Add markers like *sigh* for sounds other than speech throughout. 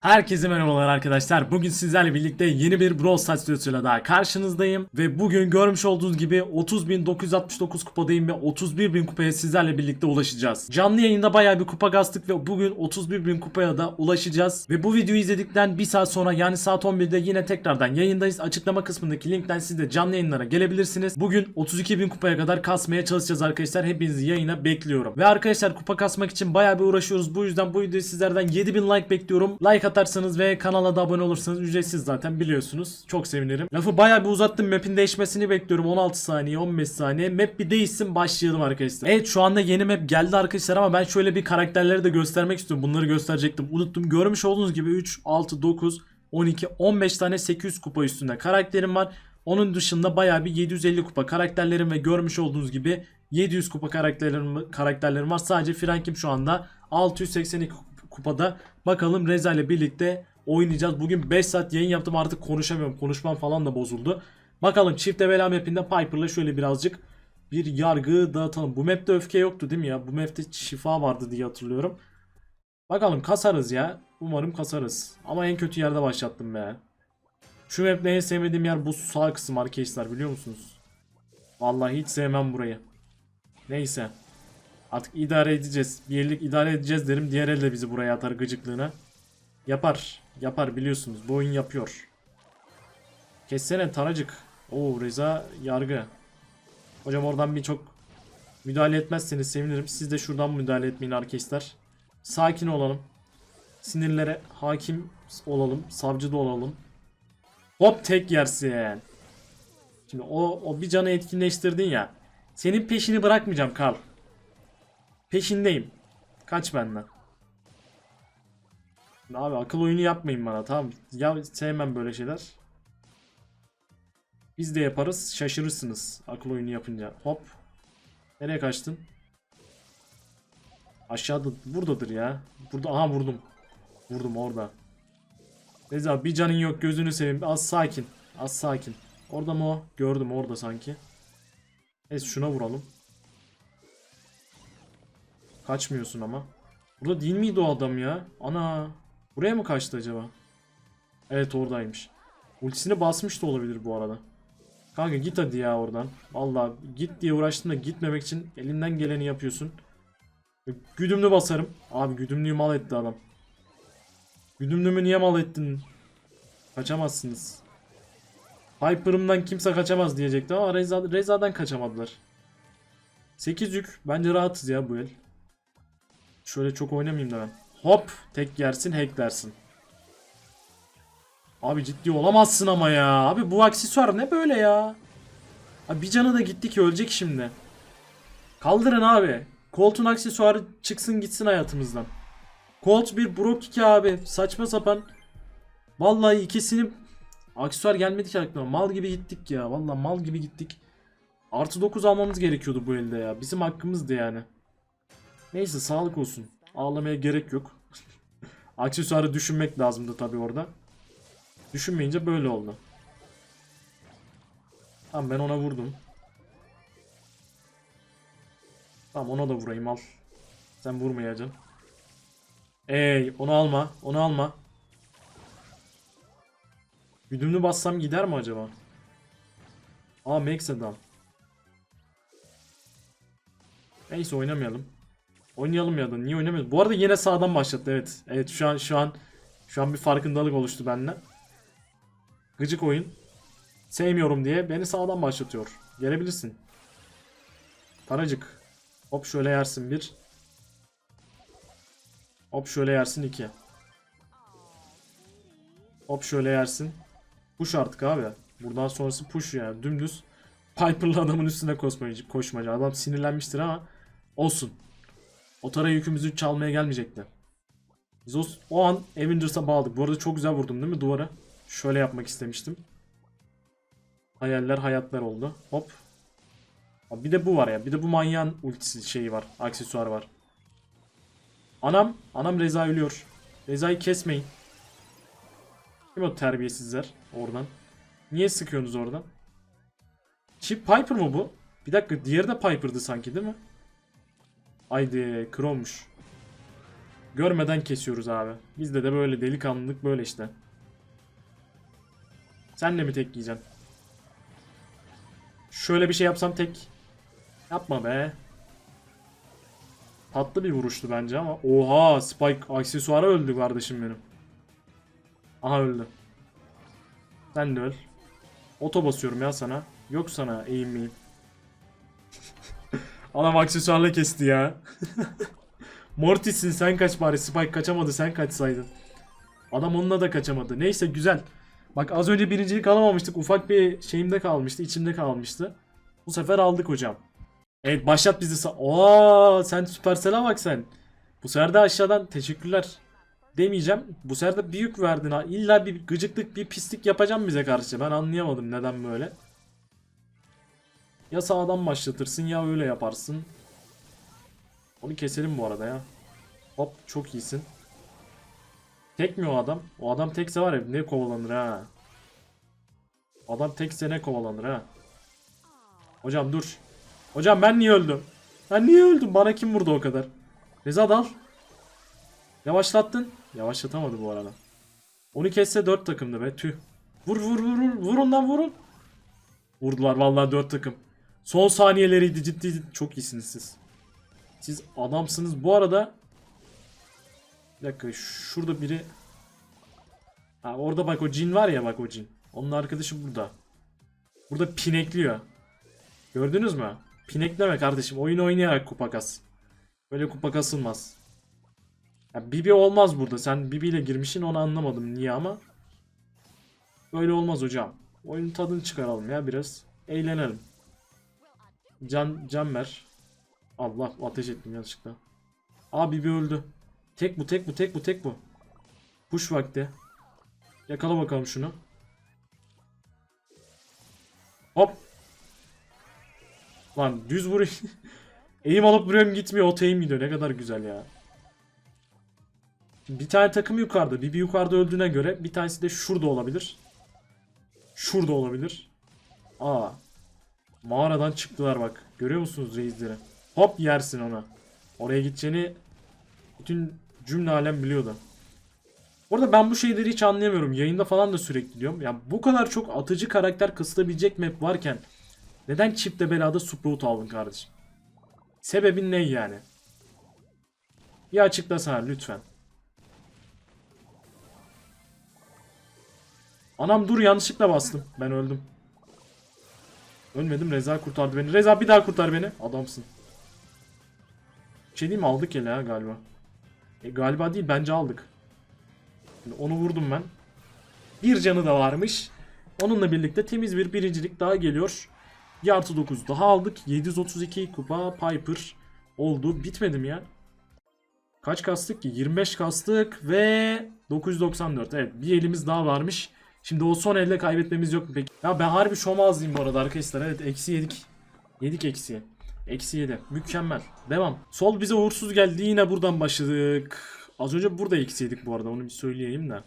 Herkese merhabalar arkadaşlar. Bugün sizlerle birlikte yeni bir Brawl Stars videosuyla daha karşınızdayım. Ve bugün görmüş olduğunuz gibi 30.969 kupadayım ve 31.000 kupaya sizlerle birlikte ulaşacağız. Canlı yayında bayağı bir kupa kastık ve bugün 31.000 kupaya da ulaşacağız. Ve bu videoyu izledikten bir saat sonra yani saat 11'de yine tekrardan yayındayız. Açıklama kısmındaki linkten siz de canlı yayınlara gelebilirsiniz. Bugün 32.000 kupaya kadar kasmaya çalışacağız arkadaşlar. Hepinizi yayına bekliyorum. Ve arkadaşlar kupa kasmak için bayağı bir uğraşıyoruz. Bu yüzden bu videoyu sizlerden 7000 like bekliyorum. Like atarsanız ve kanala da abone olursanız ücretsiz zaten biliyorsunuz. Çok sevinirim. Lafı bayağı bir uzattım. Map'in değişmesini bekliyorum. 16 saniye 15 saniye. Map bir değişsin başlayalım arkadaşlar. Evet şu anda yeni map geldi arkadaşlar ama ben şöyle bir karakterleri de göstermek istiyorum. Bunları gösterecektim. Unuttum. Görmüş olduğunuz gibi 3, 6, 9, 12, 15 tane 800 kupa üstünde karakterim var. Onun dışında bayağı bir 750 kupa karakterlerim ve görmüş olduğunuz gibi 700 kupa karakterlerim, karakterlerim var. Sadece Frank'im şu anda 682 kupada. Bakalım Reza ile birlikte oynayacağız. Bugün 5 saat yayın yaptım artık konuşamıyorum. Konuşmam falan da bozuldu. Bakalım çift evela mapinde Piper'la şöyle birazcık bir yargı dağıtalım. Bu map'te öfke yoktu değil mi ya? Bu map'te şifa vardı diye hatırlıyorum. Bakalım kasarız ya. Umarım kasarız. Ama en kötü yerde başlattım be. Şu map'te en sevmediğim yer bu sağ kısım arkadaşlar biliyor musunuz? Vallahi hiç sevmem burayı. Neyse. Artık idare edeceğiz. Bir ellik idare edeceğiz derim. Diğer el de bizi buraya atar gıcıklığına. Yapar. Yapar biliyorsunuz. Bu oyun yapıyor. Kessene taracık. Oo Reza yargı. Hocam oradan bir çok müdahale etmezseniz sevinirim. Siz de şuradan müdahale etmeyin arkadaşlar. Sakin olalım. Sinirlere hakim olalım. Savcı da olalım. Hop tek yersin. Şimdi o, o bir canı etkinleştirdin ya. Senin peşini bırakmayacağım Karl. Peşindeyim. Kaç benden. Abi akıl oyunu yapmayın bana tamam. Ya sevmem böyle şeyler. Biz de yaparız şaşırırsınız akıl oyunu yapınca. Hop. Nereye kaçtın? Aşağıda buradadır ya. Burada aha vurdum. Vurdum orada. Reza bir canın yok gözünü seveyim. Az sakin. Az sakin. Orada mı o? Gördüm orada sanki. Neyse şuna vuralım. Kaçmıyorsun ama. Burada değil miydi o adam ya? Ana. Buraya mı kaçtı acaba? Evet oradaymış. Ultisini basmış da olabilir bu arada. Kanka git hadi ya oradan. Vallahi git diye uğraştım da gitmemek için elinden geleni yapıyorsun. Güdümlü basarım. Abi güdümlüyü mal etti adam. Güdümlümü niye mal ettin? Kaçamazsınız. Hyper'ımdan kimse kaçamaz diyecekti ama Reza, Reza'dan kaçamadılar. 8 yük. Bence rahatız ya bu el. Şöyle çok oynamayayım da ben. Hop. Tek yersin hacklersin. Abi ciddi olamazsın ama ya. Abi bu aksesuar ne böyle ya? Abi bir canı da gitti ki ölecek şimdi. Kaldırın abi. Colt'un aksesuarı çıksın gitsin hayatımızdan. Colt bir Brock 2 abi. Saçma sapan. Vallahi ikisini aksesuar gelmedi ki aklıma. Mal gibi gittik ya. Vallahi mal gibi gittik. Artı 9 almamız gerekiyordu bu elde ya. Bizim hakkımızdı yani. Neyse sağlık olsun. Ağlamaya gerek yok. *laughs* Aksesuarı düşünmek lazımdı tabi orada. Düşünmeyince böyle oldu. Tamam ben ona vurdum. Tamam ona da vurayım al. Sen vurmayacaksın. Ey onu alma. Onu alma. Güdümlü bassam gider mi acaba? Aa Max. Neyse oynamayalım. Oynayalım ya da niye oynamıyoruz? Bu arada yine sağdan başlattı evet. Evet şu an şu an şu an bir farkındalık oluştu bende. Gıcık oyun. Sevmiyorum diye beni sağdan başlatıyor. Gelebilirsin. Paracık. Hop şöyle yersin bir. Hop şöyle yersin iki. Hop şöyle yersin. Push artık abi. Buradan sonrası push yani. Dümdüz Piper'lı adamın üstüne koşmacı, koşmacı. Adam sinirlenmiştir ama olsun. O tara yükümüzü çalmaya gelmeyecekti. Biz o, o an Avengers'a bağladık. Bu arada çok güzel vurdum değil mi duvara? Şöyle yapmak istemiştim. Hayaller hayatlar oldu. Hop. Abi bir de bu var ya. Bir de bu manyağın ultisi şeyi var. Aksesuarı var. Anam. Anam Reza ölüyor. Reza'yı kesmeyin. Kim o terbiyesizler oradan? Niye sıkıyorsunuz oradan? Chip Piper mı bu? Bir dakika diğeri de Piper'dı sanki değil mi? Haydi Chrome'muş. Görmeden kesiyoruz abi. Bizde de böyle delikanlılık böyle işte. Sen de mi tek yiyeceksin? Şöyle bir şey yapsam tek. Yapma be. Tatlı bir vuruştu bence ama. Oha Spike aksesuara öldü kardeşim benim. Aha öldü. Sen de öl. Oto basıyorum ya sana. Yok sana eğim miyim? Adam aksesuarla kesti ya. *laughs* Mortis'in sen kaç bari Spike kaçamadı sen kaçsaydın. Adam onunla da kaçamadı. Neyse güzel. Bak az önce birincilik alamamıştık. Ufak bir şeyimde kalmıştı. içimde kalmıştı. Bu sefer aldık hocam. Evet başlat bizi. Oo sen Supercell'e bak sen. Bu sefer de aşağıdan teşekkürler demeyeceğim. Bu sefer de bir yük verdin ha. İlla bir gıcıklık bir pislik yapacağım bize karşı. Ben anlayamadım neden böyle. Ya sağdan başlatırsın ya öyle yaparsın. Onu keselim bu arada ya. Hop çok iyisin. Tek mi o adam? O adam tekse var ya ne kovalanır ha. Adam tekse ne kovalanır ha. Hocam dur. Hocam ben niye öldüm? Ben niye öldüm? Bana kim vurdu o kadar? Reza dal. Yavaşlattın. Yavaşlatamadı bu arada. Onu kesse 4 takımdı be tüh. Vur vur vur vur. Vurun lan vurun. Vurdular vallahi 4 takım. Son saniyeleriydi ciddi ciddi. Çok iyisiniz siz. Siz adamsınız. Bu arada bir dakika şurada biri Ha orada bak o cin var ya bak o cin. Onun arkadaşı burada. Burada pinekliyor. Gördünüz mü? Pinekleme kardeşim. Oyun oynayarak kupa kas. Böyle kupa kasılmaz. Ya Bibi olmaz burada. Sen Bibi ile girmişsin onu anlamadım niye ama. Böyle olmaz hocam. Oyunun tadını çıkaralım ya biraz. Eğlenelim. Can, can ver. Allah ateş ettim yanlışlıkla. Aa Bibi öldü. Tek bu tek bu tek bu tek bu. Push vakti. Yakala bakalım şunu. Hop. Lan düz vuruyor. *laughs* Eğim alıp vuruyorum gitmiyor. O eğim gidiyor. Ne kadar güzel ya. Bir tane takım yukarıda. Bir, bir yukarıda öldüğüne göre bir tanesi de şurada olabilir. Şurada olabilir. Aa. Mağaradan çıktılar bak. Görüyor musunuz reisleri? Hop yersin ona. Oraya gideceğini bütün cümle alem biliyordu. Orada ben bu şeyleri hiç anlayamıyorum. Yayında falan da sürekli diyorum. Ya bu kadar çok atıcı karakter kısıtabilecek map varken neden çifte belada Sprout aldın kardeşim? Sebebin ne yani? Bir açıklasana lütfen. Anam dur yanlışlıkla bastım. Ben öldüm. Ölmedim Reza kurtardı beni. Reza bir daha kurtar beni. Adamsın. Bir şey mi? aldık ele ha galiba. E, galiba değil bence aldık. Şimdi onu vurdum ben. Bir canı da varmış. Onunla birlikte temiz bir birincilik daha geliyor. Bir artı 9 daha aldık. 732 kupa Piper oldu. Bitmedim ya. Kaç kastık ki? 25 kastık ve 994. Evet bir elimiz daha varmış. Şimdi o son elde kaybetmemiz yok mu peki? Ya ben harbi şomazlıyım bu arada arkadaşlar. Evet eksi yedik. Yedik eksiye. Eksi 7. Mükemmel. Devam. Sol bize uğursuz geldi. Yine buradan başladık. Az önce burada eksi yedik bu arada. Onu bir söyleyeyim de.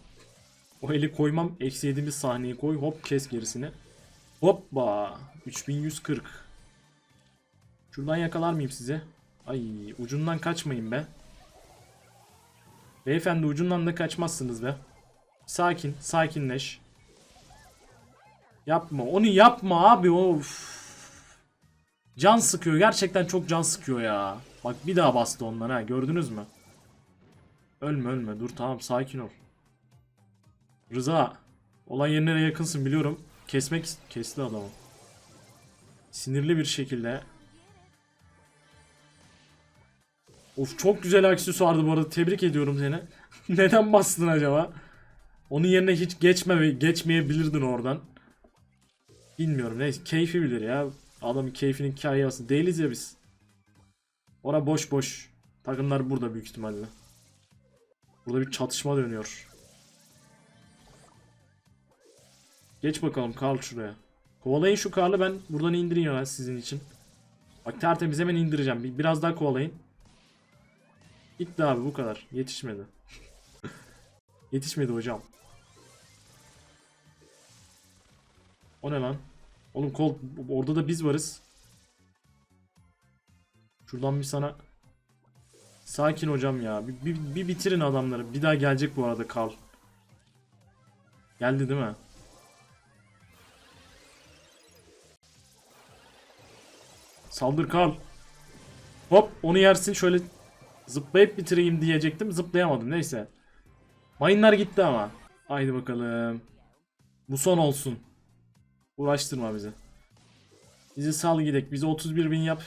O eli koymam. Eksi yediğimiz sahneyi koy. Hop kes gerisini. Hoppa. 3140. Şuradan yakalar mıyım size? Ay ucundan kaçmayın be. Beyefendi ucundan da kaçmazsınız be. Sakin. Sakinleş. Yapma. Onu yapma abi. Of. Can sıkıyor. Gerçekten çok can sıkıyor ya. Bak bir daha bastı ondan ha. Gördünüz mü? Ölme ölme. Dur tamam sakin ol. Rıza. Olan yerine yakınsın biliyorum. Kesmek kesti adamı. Sinirli bir şekilde. Of çok güzel aksesuardı bu arada. Tebrik ediyorum seni. *laughs* Neden bastın acaba? Onun yerine hiç geçme geçmeyebilirdin oradan. Bilmiyorum neyse keyfi bilir ya. Adamın keyfinin hikayesi değiliz ya biz. Ora boş boş. Takımlar burada büyük ihtimalle. Burada bir çatışma dönüyor. Geç bakalım Karl şuraya. Kovalayın şu Karl'ı ben buradan indireyim ya sizin için. Bak tertemiz hemen indireceğim. Bir- Biraz daha kovalayın. Gitti abi bu kadar. Yetişmedi. *laughs* Yetişmedi hocam. O ne lan? Oğlum kol orada da biz varız. Şuradan bir sana Sakin hocam ya. Bir, bir, bir bitirin adamları. Bir daha gelecek bu arada Karl. Geldi değil mi? Saldır Karl. Hop onu yersin şöyle zıplayıp bitireyim diyecektim. Zıplayamadım neyse. Mayınlar gitti ama. Haydi bakalım. Bu son olsun. Uğraştırma bizi. Bizi sal gidek. Bizi 31 bin yap.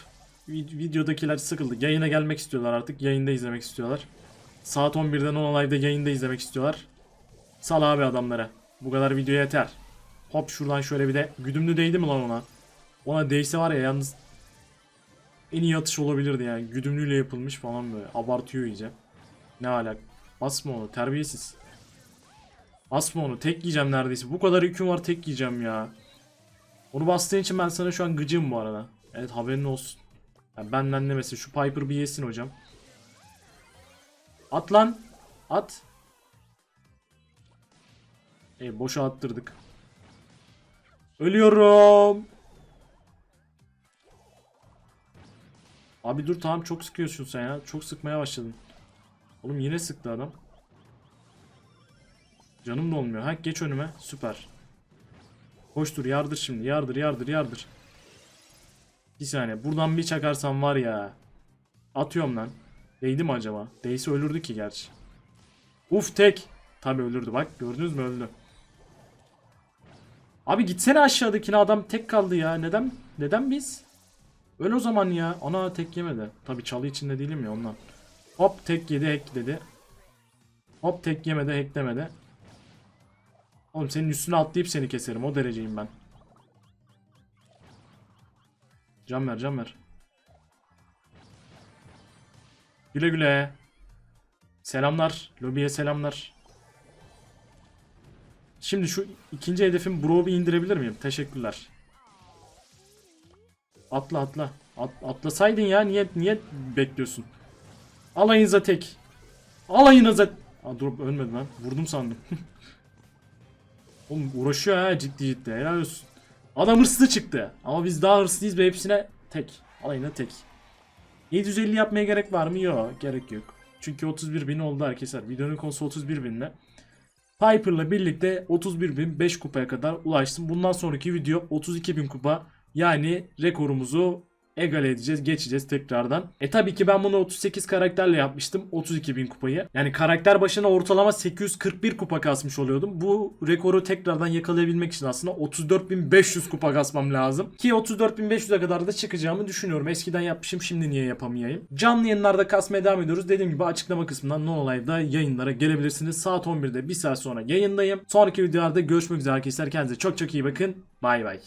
Vid- Videodakiler sıkıldı. Yayına gelmek istiyorlar artık. Yayında izlemek istiyorlar. Saat 11'den 10 live'da yayında izlemek istiyorlar. Sal abi adamlara. Bu kadar video yeter. Hop şuradan şöyle bir de güdümlü değdi mi lan ona? Ona değse var ya yalnız en iyi atış olabilirdi yani. Güdümlüyle yapılmış falan böyle. Abartıyor iyice. Ne alak. Basma onu terbiyesiz. Basma onu tek yiyeceğim neredeyse. Bu kadar yüküm var tek yiyeceğim ya. Onu bastığın için ben sana şu an gıcığım bu arada. Evet haberin olsun. Yani benden demesin. Şu Piper bir yesin hocam. At lan. At. E boşa attırdık. Ölüyorum. Abi dur tamam çok sıkıyorsun sen ya. Çok sıkmaya başladın. Oğlum yine sıktı adam. Canım da olmuyor. Ha geç önüme. Süper. Koş dur yardır şimdi. Yardır yardır yardır. Bir saniye. Buradan bir çakarsam var ya. Atıyorum lan. Değdi mi acaba? Değse ölürdü ki gerçi. Uf tek. Tabi ölürdü bak. Gördünüz mü öldü. Abi gitsene aşağıdakine adam tek kaldı ya. Neden? Neden biz? Öl o zaman ya. Ana tek yemedi. Tabi çalı içinde değilim ya ondan. Hop tek yedi hack dedi. Hop tek yemedi hacklemedi. Oğlum senin üstüne atlayıp seni keserim. O dereceyim ben. Can ver can ver. Güle güle. Selamlar. Lobiye selamlar. Şimdi şu ikinci hedefim Bro'u indirebilir miyim? Teşekkürler. Atla atla. At, atlasaydın ya niye niye bekliyorsun? Alayınıza tek. Alayınıza. Aa, dur ölmedi lan. Vurdum sandım. *laughs* Oğlum uğraşıyor ha ciddi ciddi. Helal olsun. Adam hırslı çıktı. Ama biz daha hırslıyız ve hepsine tek. Alayına tek. 750 yapmaya gerek var mı? Yok gerek yok. Çünkü 31 bin oldu arkadaşlar. Videonun konusu 31 binle. Piper'la birlikte 31 bin 5 kupaya kadar ulaştım. Bundan sonraki video 32 bin kupa. Yani rekorumuzu egale edeceğiz, geçeceğiz tekrardan. E tabii ki ben bunu 38 karakterle yapmıştım. 32 bin kupayı. Yani karakter başına ortalama 841 kupa kasmış oluyordum. Bu rekoru tekrardan yakalayabilmek için aslında 34.500 kupa kasmam lazım. Ki 34.500'e kadar da çıkacağımı düşünüyorum. Eskiden yapmışım şimdi niye yapamayayım. Canlı yayınlarda kasmaya devam ediyoruz. Dediğim gibi açıklama kısmından No Live'da yayınlara gelebilirsiniz. Saat 11'de bir saat sonra yayındayım. Sonraki videolarda görüşmek üzere arkadaşlar. Kendinize çok çok iyi bakın. Bay bay.